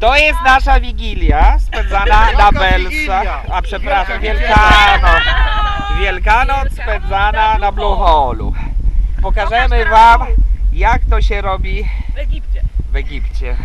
To jest nasza wigilia spędzana na Belsa. A przepraszam, Wielkanoc. Wielkanoc spędzana na Blue Hallu. Pokażemy wam jak to się robi W Egipcie. w Egipcie.